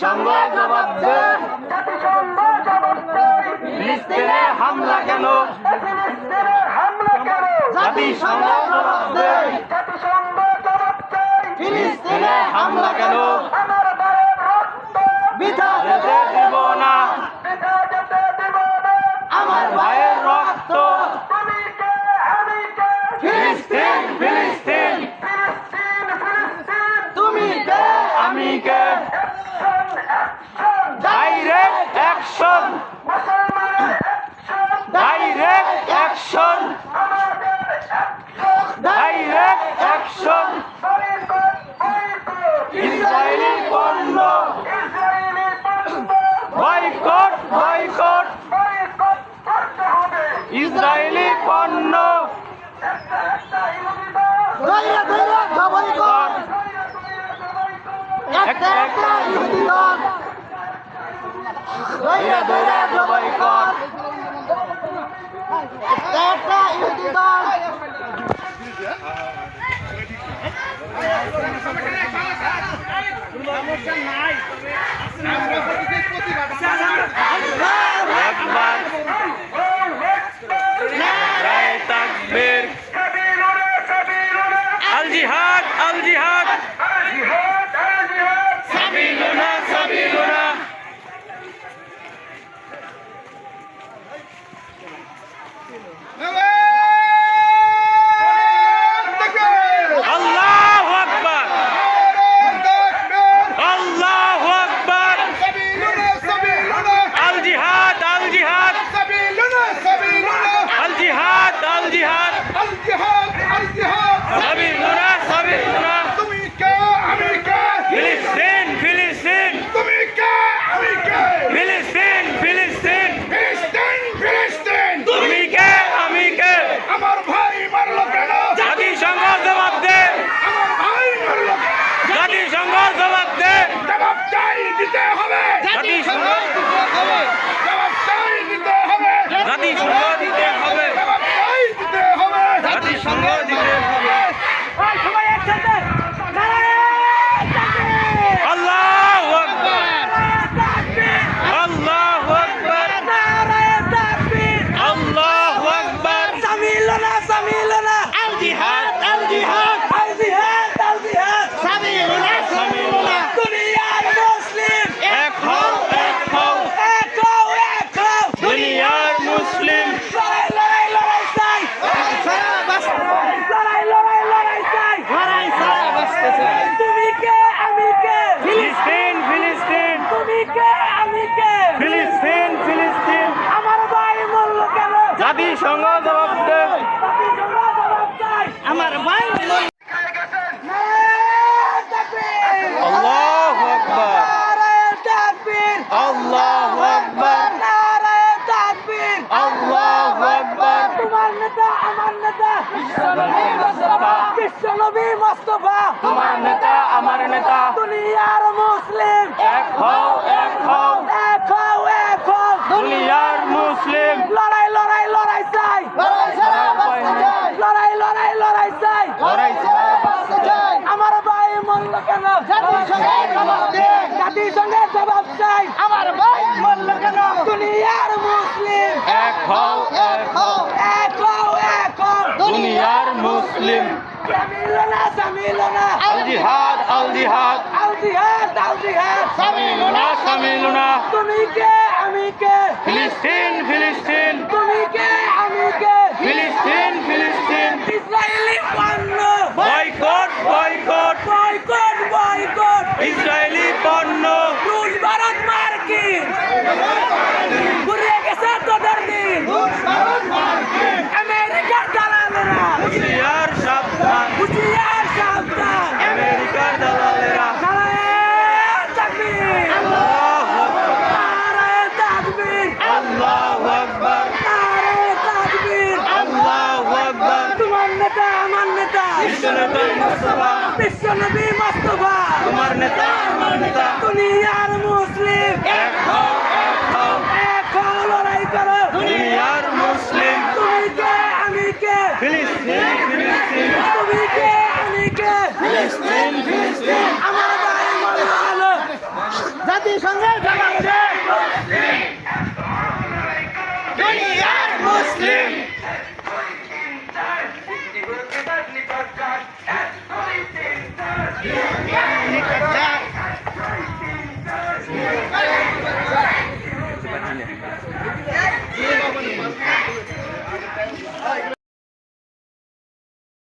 জাতিসংঘ জবাব দেয় হামলা কেন? ফিলিস্তিনে হামলা কেন জাতিসংঘ হামলা কেন? আমার বাড়ির রক্ত না। আমার ভাইয়ের রক্ত। তুমি কে আমি তুমি কে? আমি কে? Action. Direct action direct action Israeli পণ্য বয়কট বয়কট ইসরায়েলি পণ্য একটা একটা ইহুদি কর ধৈর্য ধৈর্য সবাই কর একটা ইহুদি কর একবার জাতিসংঘ জবাব আমার ভাই মূল্য আকবার। নারায়ে আকবার। নারায়ে আকবার। তোমার নেতা আমার নেতা। বিশ্বনবী মুস্তাফা। তোমার নেতা আমার নেতা। দুনিয়ার মুসলিম। এক হও এক হও। এক হও এক হও। দুনিয়ার মুসলিম। লড়াই চাই লড়াই ছাড়া বাঁচতে চাই লড়াই লড়াই লড়াই চাই লড়াই ছাড়া বাঁচতে চাই। আমার ভাই মরল কেন জাতিসংঘে জবাব দে জাতিসংঘে জবাব চাই আমার ভাই মরল কেন দুনিয়ার মুসলিম। এক হও এক হও এক হও এক হও দুনিয়ার মুসলিম সামিলনা সামিলনা আল জিহাদ আল জিহাদ। আল জিহাদ আল জিহাদ সামিলুনা সামিলুনা তুমি কে আমি কে ফিলিস্তিন ফিলিস্তিন। তুমি কে আমি কে ফিলিস্তিন ফিলিস্তিন। ইসরায়েলি পণ্য বয়কট বয়কট। বয়কট ইসরায়েলি পণ্য। রুশ ভারত মার্কিন ঘুরে গেছে তোদের দিন। আমেরিকার দালালেরা। হুঁশিয়ার সাবধান। হুঁশিয়ার সাবধান। আমেরিকার দালালেরা। নারায়ে তাকবীর। আল্লাহু আকবার। নারায়ে তাকবীর। আল্লাহু আকবার। নারায়ে তাকবীর। আল্লাহু আকবার। তোমার নেতা আমার নেতা। মুস্তাফা। বিশ্বনবী মুস্তাফা। তোমার নেতা। আমার নেতা। দুনিয়ার মুসলিম। এক হও এক হও। এক হও লড়াই করো। দুনিয়ার মুসলিম। তুমি কে আমি কে? ফিলিস্তিন ফিলিস্তিন। তুমি কে আমি কে? ফিলিস্তিন ফিলিস্তিন। আমার ভাই মরে গেল জাতিসংঘের জবাব দে। দুনিয়ার